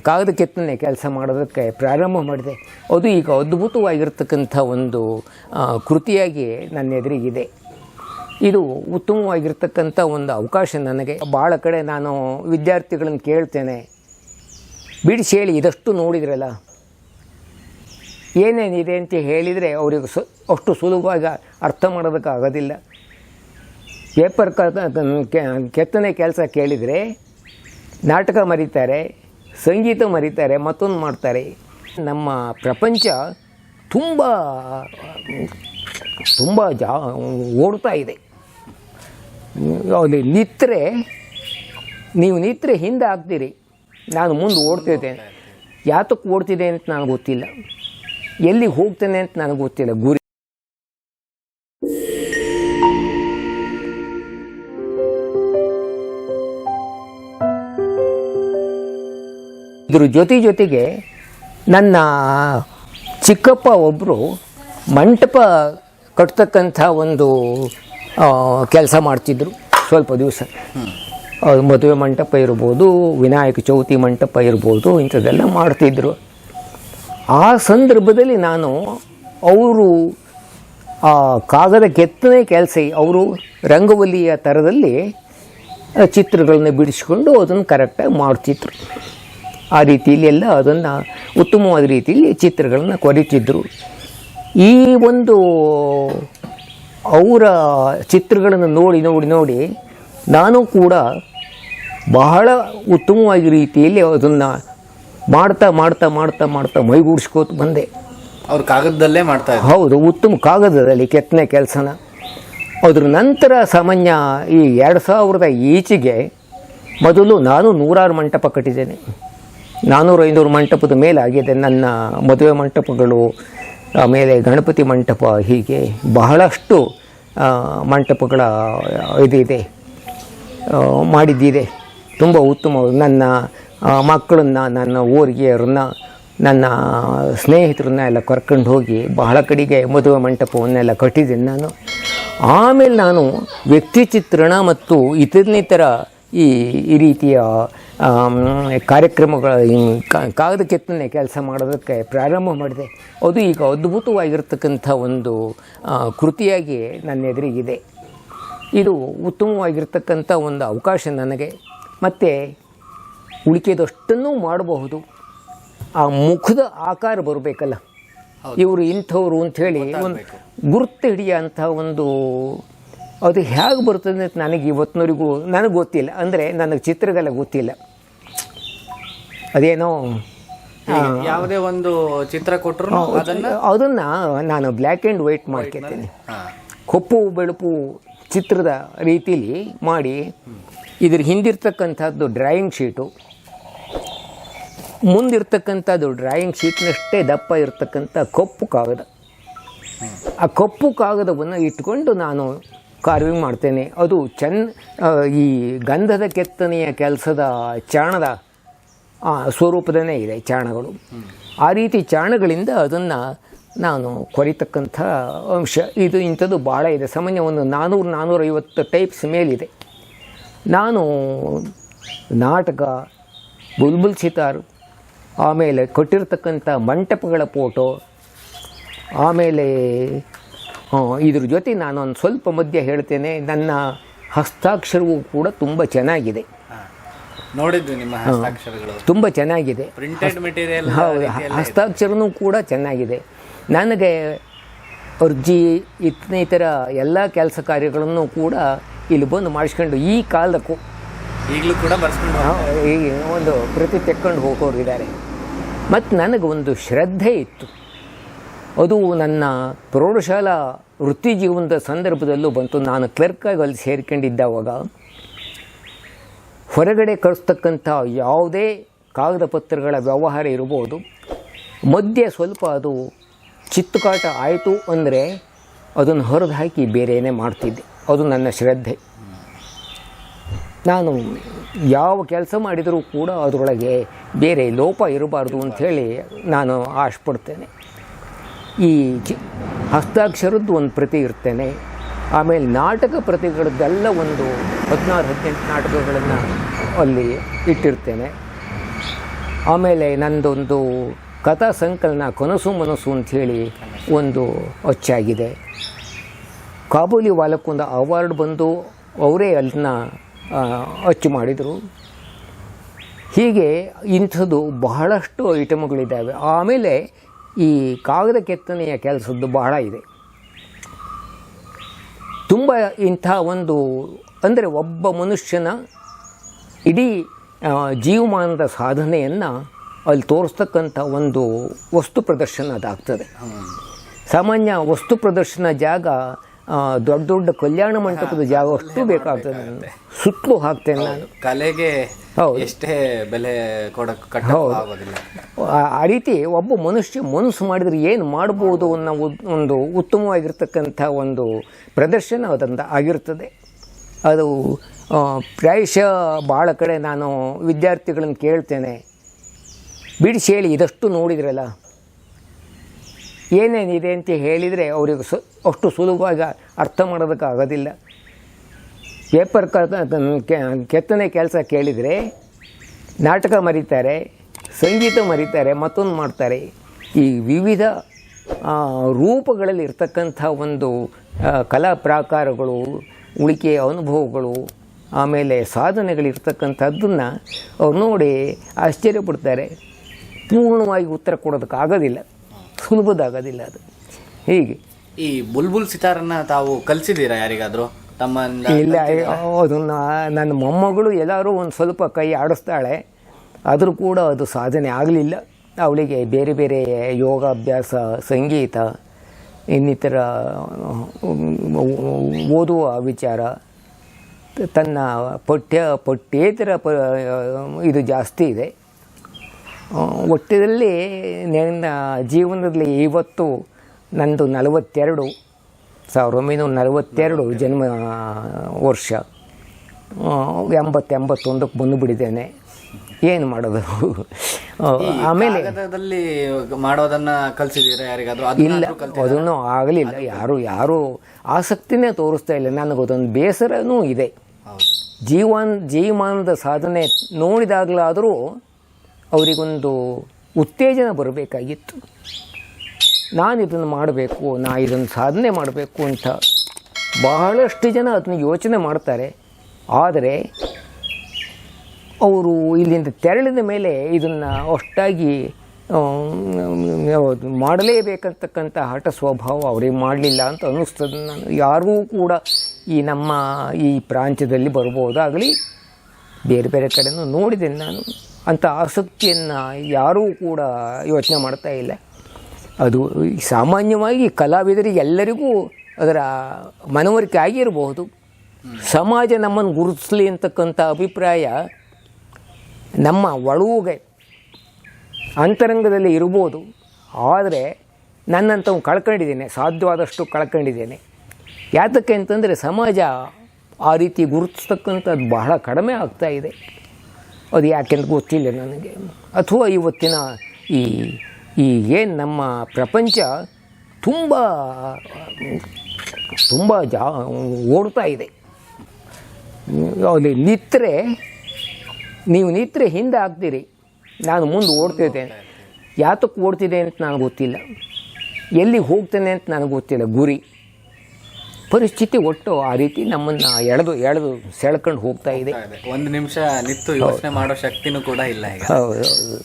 ಕಾಗದ ಕೆತ್ತನೆ ಕೆಲಸ ಮಾಡೋದಕ್ಕೆ ಪ್ರಾರಂಭ ಮಾಡಿದೆ. ಅದು ಈಗ ಅದ್ಭುತವಾಗಿರ್ತಕ್ಕಂಥ ಒಂದು ಕೃತಿಯಾಗಿ ನನ್ನ ಎದುರಿಗಿದೆ. ಇದು ಉತ್ತಮವಾಗಿರ್ತಕ್ಕಂಥ ಒಂದು ಅವಕಾಶ ನನಗೆ. ಭಾಳ ಕಡೆ ನಾನು ವಿದ್ಯಾರ್ಥಿಗಳನ್ನು ಕೇಳ್ತೇನೆ. ಬಿಡಿಸಿ ಹೇಳಿ ಇದಷ್ಟು ನೋಡಿದ್ರಲ್ಲ. ಏನೇನಿದೆ ಅಂತ ಹೇಳಿದರೆ ಅವರಿಗೆ ಸು, ಅಷ್ಟು ಸುಲಭವಾಗಿ ಅರ್ಥ ಮಾಡೋದಕ್ಕಾಗೋದಿಲ್ಲ ಪೇಪರ್ ಕೆತ್ತನೆ ಕೆಲಸ ಕೇಳಿದರೆ ನಾಟಕ ಮರೀತಾರೆ. ಸಂಗೀತ ಮರೀತಾರೆ, ಮತ್ತೊಂದು ಮಾಡ್ತಾರೆ. ನಮ್ಮ ಪ್ರಪಂಚ ತುಂಬ ತುಂಬ ಜಾ, ಓಡ್ತಾ ಇದೆ. ಅಲ್ಲಿ ನಿತ್ತರೆ ನೀವು ನಿತ್ರೆ ಹಿಂದೆ ಆಗ್ತೀರಿ. ನಾನು ಮುಂದೆ ಓಡ್ತಿದ್ದೇನೆ. ಯಾತಕ್ಕೆ ಓಡ್ತಿದೆ ಅಂತ ನನಗೆ ಗೊತ್ತಿಲ್ಲ. ಎಲ್ಲಿಗೆ ಹೋಗ್ತೇನೆ ಅಂತ ನನಗೆ ಗೊತ್ತಿಲ್ಲ. ಗುರಿ ಇದ್ರ ಜೊತೆ ಜೊತೆಗೆ ನನ್ನ ಚಿಕ್ಕಪ್ಪ ಒಬ್ಬರು ಮಂಟಪ ಕಟ್ತಕ್ಕಂಥ ಒಂದು ಕೆಲಸ ಮಾಡ್ತಿದ್ರು ಸ್ವಲ್ಪ ದಿವಸ. ಮದುವೆ ಮಂಟಪ ಇರ್ಬೋದು, ವಿನಾಯಕ ಚೌತಿ ಮಂಟಪ ಇರ್ಬೋದು, ಇಂಥದ್ದೆಲ್ಲ ಮಾಡ್ತಿದ್ರು. ಆ ಸಂದರ್ಭದಲ್ಲಿ ನಾನು ಅವರು, ಆ, ಕಾಗದ ಕೆತ್ತನೆ ಕೆಲಸ, ಅವರು ರಂಗವಲ್ಲಿಯ ಥರದಲ್ಲಿ ಚಿತ್ರಗಳನ್ನು ಬಿಡಿಸಿಕೊಂಡು ಅದನ್ನು ಕರೆಕ್ಟಾಗಿ ಮಾಡ್ತಿದ್ರು. ಆ ರೀತಿಯಲ್ಲಿ ಎಲ್ಲ ಅದನ್ನು ಉತ್ತಮವಾದ ರೀತಿಯಲ್ಲಿ ಚಿತ್ರಗಳನ್ನು ಕೊರೀತಿದ್ದರು ಈ ಒಂದು ಅವರ ಚಿತ್ರಗಳನ್ನು ನೋಡಿ ನೋಡಿ ನೋಡಿ ನಾನು ಕೂಡ ಬಹಳ ಉತ್ತಮವಾಗಿ ರೀತಿಯಲ್ಲಿ ಅದನ್ನು ಮಾಡ್ತಾ ಮಾಡ್ತಾ ಮಾಡ್ತಾ ಮಾಡ್ತಾ ಮೈಗೂಡಿಸ್ಕೋತ ಬಂದೆ. ಅವ್ರು ಕಾಗದದಲ್ಲೇ ಮಾಡ್ತಾ ಹೌದು ಉತ್ತಮ ಕಾಗದದಲ್ಲಿ ಕೆತ್ತನೆ ಕೆಲಸನ. ಅದ್ರ ನಂತರ ಸಾಮಾನ್ಯ ಈ ಎರಡು ಸಾವಿರದ ಈಚೆಗೆ ಮೊದಲು ನಾನು ನೂರಾರು ಮಂಟಪ ಕಟ್ಟಿದ್ದೇನೆ. ನಾನ್ನೂರು ಐನೂರು ಮಂಟಪದ ಮೇಲೆ ಆಗಿದೆ. ನನ್ನ ಮದುವೆ ಮಂಟಪಗಳು ಆಮೇಲೆ ಗಣಪತಿ ಮಂಟಪ, ಹೀಗೆ ಬಹಳಷ್ಟು ಮಂಟಪಗಳ ಇದಿದೆ. ಮಾಡಿದ್ದಿದೆ. ತುಂಬ ಉತ್ತಮ ನನ್ನ ಮಕ್ಕಳನ್ನು, ನನ್ನ ಊರಿಗೆಯವ್ರನ್ನ, ನನ್ನ ಸ್ನೇಹಿತರನ್ನ ಎಲ್ಲ ಕರ್ಕೊಂಡು ಹೋಗಿ ಬಹಳ ಕಡೆಗೆ ಮದುವೆ ಮಂಟಪವನ್ನೆಲ್ಲ ಕಟ್ಟಿದ್ದೀನಿ ನಾನು. ಆಮೇಲೆ ನಾನು ವ್ಯಕ್ತಿ ಚಿತ್ರಣ ಮತ್ತು ಇತರನಿತರ ಈ ಈ ರೀತಿಯ ಕಾರ್ಯಕ್ರಮಗಳ ಕಾಗದ ಕೆತ್ತನೆ ಕೆಲಸ ಮಾಡೋದಕ್ಕೆ ಪ್ರಾರಂಭ ಮಾಡಿದೆ. ಅದು ಈಗ ಅದ್ಭುತವಾಗಿರ್ತಕ್ಕಂಥ ಒಂದು ಕೃತಿಯಾಗಿ ನನ್ನ ಎದುರಿಗಿದೆ. ಇದು ಉತ್ತಮವಾಗಿರ್ತಕ್ಕಂಥ ಒಂದು ಅವಕಾಶ ನನಗೆ. ಮತ್ತು ಉಳಿಕೆದಷ್ಟನ್ನೂ ಮಾಡಬಹುದು. ಆ ಮುಖದ ಆಕಾರ ಬರಬೇಕಲ್ಲ. ಇವರು ಇಂಥವ್ರು ಅಂಥೇಳಿ ಒಂದು ಗುರುತು ಹಿಡಿಯೋಂಥ ಒಂದು ಅದು ಹೇಗೆ ಬರ್ತದೆ ಅಂತ ನನಗೆ ಇವತ್ತಿನವರೆಗೂ ನನಗೆ ಗೊತ್ತಿಲ್ಲ. ಅಂದರೆ ನನಗೆ ಚಿತ್ರಗಳ ಗೊತ್ತಿಲ್ಲ. ಅದೇನೋ ಯಾವುದೇ ಒಂದು ಚಿತ್ರ ಕೊಟ್ಟರು ಅದನ್ನ? ಅದನ್ನು ನಾನು ಬ್ಲ್ಯಾಕ್ ಆ್ಯಂಡ್ ವೈಟ್ ಮಾಡ್ಕೊತೀನಿ. ಕಪ್ಪು ಬೆಳಪು ಚಿತ್ರದ ರೀತಿಲಿ ಮಾಡಿ ಇದ್ರ ಹಿಂದಿರ್ತಕ್ಕಂಥದ್ದು ಡ್ರಾಯಿಂಗ್ ಶೀಟು ಮುಂದಿರ್ತಕ್ಕಂಥದ್ದು ಡ್ರಾಯಿಂಗ್ ಶೀಟ್ನಷ್ಟೇ ದಪ್ಪ ಇರತಕ್ಕಂಥ ಕಪ್ಪು ಕಾಗದ. ಆ ಕಪ್ಪು ಕಾಗದವನ್ನು ಇಟ್ಕೊಂಡು ನಾನು ಕಾರ್ವಿಂಗ್ ಮಾಡ್ತೇನೆ. ಅದು ಚೆನ್ನ ಈ ಗಂಧದ ಕೆತ್ತನೆಯ ಕೆಲಸದ ಚಾಣದ ಸ್ವರೂಪದನೇ ಇದೆ ಚಾಣಗಳು. ಆ ರೀತಿ ಚಾಣಗಳಿಂದ ಅದನ್ನು ನಾನು ಕೊರಿತಕ್ಕಂಥ ಅಂಶ. ಇದು ಇಂಥದ್ದು ಭಾಳ ಇದೆ. ಸಾಮಾನ್ಯ ಒಂದು ನಾನ್ನೂರು ನಾನ್ನೂರೈವತ್ತು ಟೈಪ್ಸ್ ಮೇಲಿದೆ. ನಾನು ನಾಟಕ, ಬುಲ್ಬುಲ್ ಸಿತಾರ್, ಆಮೇಲೆ ಕೊಟ್ಟಿರ್ತಕ್ಕಂಥ ಮಂಟಪಗಳ ಫೋಟೋ, ಆಮೇಲೆ ಇದ್ರ ಜೊತೆ ನಾನೊಂದು ಸ್ವಲ್ಪ ಮಧ್ಯೆ ಹೇಳ್ತೇನೆ. ನನ್ನ ಹಸ್ತಾಕ್ಷರವೂ ಕೂಡ ತುಂಬ ಚೆನ್ನಾಗಿದೆ. ನೋಡಿದ್ವಿ ನಿಮ್ಮ ಹಸ್ತಾಕ್ಷರಗಳು. ತುಂಬ ಚೆನ್ನಾಗಿದೆ. ಪ್ರಿಂಟೆಡ್ ಮೆಟೀರಿಯಲ್ ಹೌದು ಹಸ್ತಾಕ್ಷರನೂ ಕೂಡ ಚೆನ್ನಾಗಿದೆ. ನನಗೆ ಅರ್ಜಿ ಇತರ ಎಲ್ಲ ಕೆಲಸ ಕಾರ್ಯಗಳನ್ನು ಕೂಡ ಇಲ್ಲಿ ಬಂದು ಮಾಡಿಸ್ಕೊಂಡು ಈ ಕಾಲಕ್ಕೂ ಈಗಲೂ ಕೂಡ ಬರ್ಸ್ಕೊಂಡು ಈ ಒಂದು ಪ್ರತಿ ತೆಕ್ಕೊಂಡು ಹೋಗೋರು ಇದ್ದಾರೆ ಮತ್ತು ನನಗೆ ಒಂದು ಶ್ರದ್ಧೆ ಇತ್ತು. ಅದು ನನ್ನ ಪ್ರೌಢಶಾಲಾ ವೃತ್ತಿ ಜೀವನದ ಸಂದರ್ಭದಲ್ಲೂ ಬಂತು. ನಾನು ಕ್ಲರ್ಕಾಗಿ ಅಲ್ಲಿ ಸೇರ್ಕೊಂಡಿದ್ದಾವಾಗ ಹೊರಗಡೆ ಕಳಿಸ್ತಕ್ಕಂಥ ಯಾವುದೇ ಕಾಗದ ಪತ್ರಗಳ ವ್ಯವಹಾರ ಇರ್ಬೋದು. ಮಧ್ಯೆ ಸ್ವಲ್ಪ ಅದು ಚಿತ್ತುಕಾಟ ಆಯಿತು ಅಂದರೆ ಅದನ್ನು ಹೊರದು ಹಾಕಿ ಬೇರೆಯೇ ಮಾಡ್ತಿದ್ದೆ. ಅದು ನನ್ನ ಶ್ರದ್ಧೆ. ನಾನು ಯಾವ ಕೆಲಸ ಮಾಡಿದರೂ ಕೂಡ ಅದರೊಳಗೆ ಬೇರೆ ಲೋಪ ಇರಬಾರ್ದು ಅಂಥೇಳಿ ನಾನು ಆಶಪಡ್ತೇನೆ. ಈ ಹಸ್ತಾಕ್ಷರದ್ದು ಒಂದು ಪ್ರತಿ ಇರ್ತೇನೆ. ಆಮೇಲೆ ನಾಟಕ ಪ್ರತಿಗಳದ್ದೆಲ್ಲ ಒಂದು ಹದಿನಾರು, ಹದಿನೆಂಟು ನಾಟಕಗಳನ್ನು ಅಲ್ಲಿ ಇಟ್ಟಿರ್ತೇನೆ. ಆಮೇಲೆ ನಂದೊಂದು ಕಥಾ ಸಂಕಲನ ಕನಸು ಮನಸ್ಸು ಅಂಥೇಳಿ ಒಂದು ಅಚ್ಚಾಗಿದೆ. ಕಾಬೂಲಿ ವಾಲಕ್ಕೊಂದು ಅವಾರ್ಡ್ ಬಂದು ಅವರೇ ಅಲ್ಲಿನ ಅಚ್ಚು ಮಾಡಿದರು. ಹೀಗೆ ಇಂಥದ್ದು ಬಹಳಷ್ಟು ಐಟಮ್ಗಳಿದ್ದಾವೆ. ಆಮೇಲೆ ಈ ಕಾಗದ ಕೆತ್ತನೆಯ ಕೆಲಸದ್ದು ಬಹಳ ಇದೆ ತುಂಬ ಇಂಥ ಒಂದು, ಅಂದರೆ ಒಬ್ಬ ಮನುಷ್ಯನ ಇಡೀ ಜೀವಮಾನದ ಸಾಧನೆಯನ್ನು ಅಲ್ಲಿ ತೋರಿಸ್ತಕ್ಕಂಥ ಒಂದು ವಸ್ತು ಪ್ರದರ್ಶನ ಅದಾಗ್ತದೆ ಸಾಮಾನ್ಯ ವಸ್ತು ಪ್ರದರ್ಶನ ಜಾಗ ದೊಡ್ಡ ದೊಡ್ಡ ಕಲ್ಯಾಣ ಮಂಟಪದ ಜಾಗ ಅಷ್ಟು ಬೇಕಾಗ್ತದೆ. ಸುತ್ತಲೂ ಹಾಕ್ತೇನೆ ನಾನು ಕಲೆಗೆ. ಎಷ್ಟೇ ಬೆಲೆ ಆಗೋದಿಲ್ಲ. ಆ- ರೀತಿ ಒಬ್ಬ ಮನುಷ್ಯ ಮನಸ್ಸು ಮಾಡಿದರೆ ಏನು ಮಾಡ್ಬೋದು ಅನ್ನೋ ಒಂದು ಉತ್ತಮವಾಗಿರ್ತಕ್ಕಂಥ ಒಂದು ಪ್ರದರ್ಶನ ಅದರಿಂದ ಆಗಿರ್ತದೆ. ಅದು ಪ್ರಾಯಶಃ ಭಾಳ ಕಡೆ ನಾನು ವಿದ್ಯಾರ್ಥಿಗಳನ್ನು ಕೇಳ್ತೇನೆ. ಬಿಡಿಸಿ ಹೇಳಿ ಇದಷ್ಟು ನೋಡಿದ್ರಲ್ಲ. ಏನೇನಿದೆ ಅಂತ ಹೇಳಿದರೆ ಅವರಿಗೆ ಸು ಅಷ್ಟು ಸುಲಭವಾಗಿ ಅರ್ಥ ಮಾಡೋದಕ್ಕಾಗೋದಿಲ್ಲ ಪೇಪರ್ ಕೆತ್ತನೆ ಕೆಲಸ ಕೇಳಿದರೆ ನಾಟಕ ಮರೀತಾರೆ, ಸಂಗೀತ ಮರೀತಾರೆ, ಮತ್ತೊಂದು ಮಾಡ್ತಾರೆ. ಈ ವಿವಿಧ ರೂಪಗಳಲ್ಲಿ ಇರ್ತಕ್ಕಂಥ ಒಂದು ಕಲಾ ಪ್ರಾಕಾರಗಳು ಉಳಿಕೆಯ ಅನುಭವಗಳು, ಆಮೇಲೆ ಸಾಧನೆಗಳಿರ್ತಕ್ಕಂಥದ್ದನ್ನು ಅವ್ರು ನೋಡಿ ಆಶ್ಚರ್ಯಪಡ್ತಾರೆ ಪೂರ್ಣವಾಗಿ ಉತ್ತರ ಕೊಡೋದಕ್ಕಾಗೋದಿಲ್ಲ ಸುಲಭದಾಗೋದಿಲ್ಲ ಅದು. ಹೀಗೆ. ಈ ಬುಲ್ಬುಲ್ ಸಿತಾರನ್ನು ತಾವು ಕಲಿಸಿದ್ದೀರಾ ಯಾರಿಗಾದ್ರೂ? ಇಲ್ಲ ಅದನ್ನು ನನ್ನ ಮೊಮ್ಮಗಳು ಎಲ್ಲರೂ ಒಂದು ಸ್ವಲ್ಪ ಕೈ ಆಡಿಸ್ತಾಳೆ. ಆದರೂ ಕೂಡ ಅದು ಸಾಧನೆ ಆಗಲಿಲ್ಲ. ಅವಳಿಗೆ ಬೇರೆ ಬೇರೆ ಯೋಗಾಭ್ಯಾಸ ಸಂಗೀತ ಇನ್ನಿತರ ಓದುವ ವಿಚಾರ ತನ್ನ ಪಠ್ಯ ಪಠ್ಯೇತರ ಪ ಇದು ಜಾಸ್ತಿ ಇದೆ. ಒಟ್ಟಿನಲ್ಲಿ ನನ್ನ ಜೀವನದಲ್ಲಿ ಇವತ್ತು ನಂದು ನಲವತ್ತೆರಡು. ಸಾವಿರದ ಒಂಬೈನೂರ ನಲವತ್ತೆರಡು ಜನ್ಮ ವರ್ಷ ಎಂಬತ್ತು ಎಂಬತ್ತೊಂದಕ್ಕೆ ಬಂದುಬಿಟ್ಟಿದ್ದೇನೆ ಏನು ಮಾಡೋದು? ಆಮೇಲೆ ಮಾಡೋದನ್ನು ಮಾಡೋದನ್ನ ಯಾರಿಗಾದರೂ? ಇಲ್ಲ ಅದನ್ನು ಆಗಲಿಲ್ಲ. ಯಾರು ಯಾರು ಆಸಕ್ತಿನೇ ತೋರಿಸ್ತಾ ಇಲ್ಲ. ನನಗದೊಂದು ಬೇಸರನೂ ಇದೆ. ಜೀವನ್ ಜೀವಮಾನದ ಸಾಧನೆ ನೋಡಿದಾಗಲಾದರೂ ಅವರಿಗೊಂದು ಉತ್ತೇಜನ ಬರಬೇಕಾಗಿತ್ತು. ನಾನು ಇದನ್ನು ಮಾಡಬೇಕು, ನಾ ಇದನ್ನು ಸಾಧನೆ ಮಾಡಬೇಕು ಅಂತ ಬಹಳಷ್ಟು ಜನ ಅದನ್ನು ಯೋಚನೆ ಮಾಡ್ತಾರೆ. ಆದರೆ ಅವರು ಇಲ್ಲಿಂದ ತೆರಳಿದ ಮೇಲೆ ಇದನ್ನು ಅಷ್ಟಾಗಿ ಮಾಡಲೇಬೇಕಂತಕ್ಕಂಥ ಹಠ ಸ್ವಭಾವ ಅವರಿಗೆ ಮಾಡಲಿಲ್ಲ ಅಂತ ಅನ್ನಿಸ್ತದೆ. ನಾನು ಯಾರಿಗೂ ಕೂಡ ಈ ನಮ್ಮ ಈ ಪ್ರಾಂತ್ಯದಲ್ಲಿ ಬರ್ಬೋದಾಗಲಿ, ಬೇರೆ ಬೇರೆ ಕಡೆಯೂ ನೋಡಿದ್ದೇನೆ ನಾನು. ಅಂಥ ಆಸಕ್ತಿಯನ್ನು ಯಾರೂ ಕೂಡ ಯೋಚನೆ ಮಾಡ್ತಾ ಇಲ್ಲ. ಅದು ಸಾಮಾನ್ಯವಾಗಿ ಕಲಾವಿದರಿಗೆ ಎಲ್ಲರಿಗೂ ಅದರ ಮನವರಿಕೆ ಆಗಿರಬಹುದು. ಸಮಾಜ ನಮ್ಮನ್ನು ಗುರುತಿಸಲಿ ಅಂತಕ್ಕಂಥ ಅಭಿಪ್ರಾಯ ನಮ್ಮ ಒಳಗೆ ಅಂತರಂಗದಲ್ಲಿ ಇರ್ಬೋದು ಆದರೆ ನನ್ನಂಥವು ಕಳ್ಕೊಂಡಿದ್ದೇನೆ, ಸಾಧ್ಯವಾದಷ್ಟು ಕಳ್ಕೊಂಡಿದ್ದೇನೆ. ಯಾತಕ್ಕೆ ಅಂತಂದರೆ ಸಮಾಜ ಆ ರೀತಿ ಗುರುತಿಸ್ತಕ್ಕಂಥದ್ದು ಬಹಳ ಕಡಿಮೆ ಆಗ್ತಾ ಇದೆ. ಅದು ಯಾಕೆಂತ ಗೊತ್ತಿಲ್ಲ ನನಗೆ. ಅಥವಾ ಇವತ್ತಿನ ಈ ಈ ಏನು ನಮ್ಮ ಪ್ರಪಂಚ ತುಂಬ ತುಂಬ ಜಾ ಓಡ್ತಾ ಇದೆ. ಅಲ್ಲಿ ನಿತ್ತರೆ ನೀವು ನಿತ್ತರೆ ಹಿಂದೆ ಆಗ್ತೀರಿ. ನಾನು ಮುಂದೆ ಓಡ್ತಿದ್ದೇನೆ. ಯಾತಕ್ಕೆ ಓಡ್ತಿದೆ ಅಂತ ನನಗೆ ಗೊತ್ತಿಲ್ಲ. ಎಲ್ಲಿ ಹೋಗ್ತೇನೆ ಅಂತ ನನಗೆ ಗೊತ್ತಿಲ್ಲ ಗುರಿ. ಪರಿಸ್ಥಿತಿ ಒಟ್ಟು ಆ ರೀತಿ ನಮ್ಮನ್ನು ಎಳೆದು ಎಳೆದು ಸೆಳ್ಕೊಂಡು ಹೋಗ್ತಾ ಇದೆ. ಒಂದು ನಿಮಿಷ ನಿತ್ತು ಯೋಚನೆ ಮಾಡೋ ಶಕ್ತಿನೂ ಕೂಡ ಇಲ್ಲ ಈಗ. ಹೌದು ಹೌದು.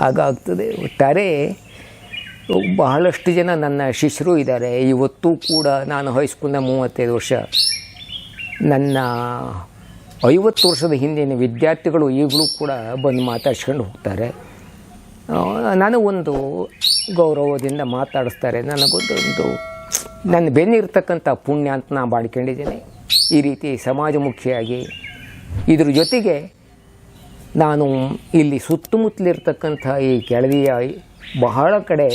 ಹಾಗಾಗ್ತದೆ. ಒಟ್ಟಾರೆ ಬಹಳಷ್ಟು ಜನ ನನ್ನ ಶಿಷ್ಯರು ಇದ್ದಾರೆ. ಇವತ್ತು ಕೂಡ ನಾನು ಹೈಸ್ಕೂಲ್ನ ಮೂವತ್ತೈದು ವರ್ಷ. ನನ್ನ ಐವತ್ತು ವರ್ಷದ ಹಿಂದಿನ ವಿದ್ಯಾರ್ಥಿಗಳು ಈಗಲೂ ಕೂಡ ಬಂದು ಮಾತಾಡ್ಸ್ಕೊಂಡು ಹೋಗ್ತಾರೆ. ನಾನು ಒಂದು ಗೌರವದಿಂದ ಮಾತಾಡಿಸ್ತಾರೆ. ನನಗೊಂದು ಒಂದು ನನ್ನ ಬೆನ್ನಿರ್ತಕ್ಕಂಥ ಪುಣ್ಯ ಅಂತ ನಾನು ಮಾಡ್ಕೊಂಡಿದ್ದೀನಿ. ಈ ರೀತಿ ಸಮಾಜಮುಖಿಯಾಗಿ ಇದ್ರ ಜೊತೆಗೆ ನಾನು ಇಲ್ಲಿ ಸುತ್ತಮುತ್ತಲಿರ್ತಕ್ಕಂಥ ಈ ಕೆಳದಿಯ ಬಹಳ ಕಡೆ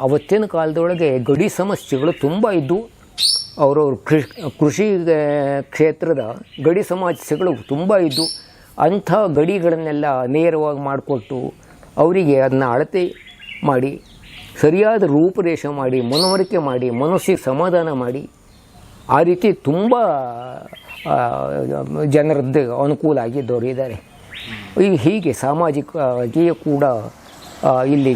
ಅವತ್ತಿನ ಕಾಲದೊಳಗೆ ಗಡಿ ಸಮಸ್ಯೆಗಳು ತುಂಬ ಇದ್ದವು ಅವರವ್ರ ಕೃಷಿ ಕೃಷಿ ಕ್ಷೇತ್ರದ ಗಡಿ ಸಮಸ್ಯೆಗಳು ತುಂಬ ಇದ್ದವು ಅಂಥ ಗಡಿಗಳನ್ನೆಲ್ಲ ನೇರವಾಗಿ ಮಾಡಿಕೊಟ್ಟು ಅವರಿಗೆ ಅದನ್ನ ಅಳತೆ ಮಾಡಿ, ಸರಿಯಾದ ರೂಪುರೇಷೆ ಮಾಡಿ, ಮನವರಿಕೆ ಮಾಡಿ, ಮನಸ್ಸಿಗೆ ಸಮಾಧಾನ ಮಾಡಿ, ಆ ರೀತಿ ತುಂಬ ಜನರದ್ದು ಅನುಕೂಲ ಆಗಿ ಈ- ಹೀಗೆ ಸಾಮಾಜಿಕವಾಗಿಯೂ ಕೂಡ ಇಲ್ಲಿ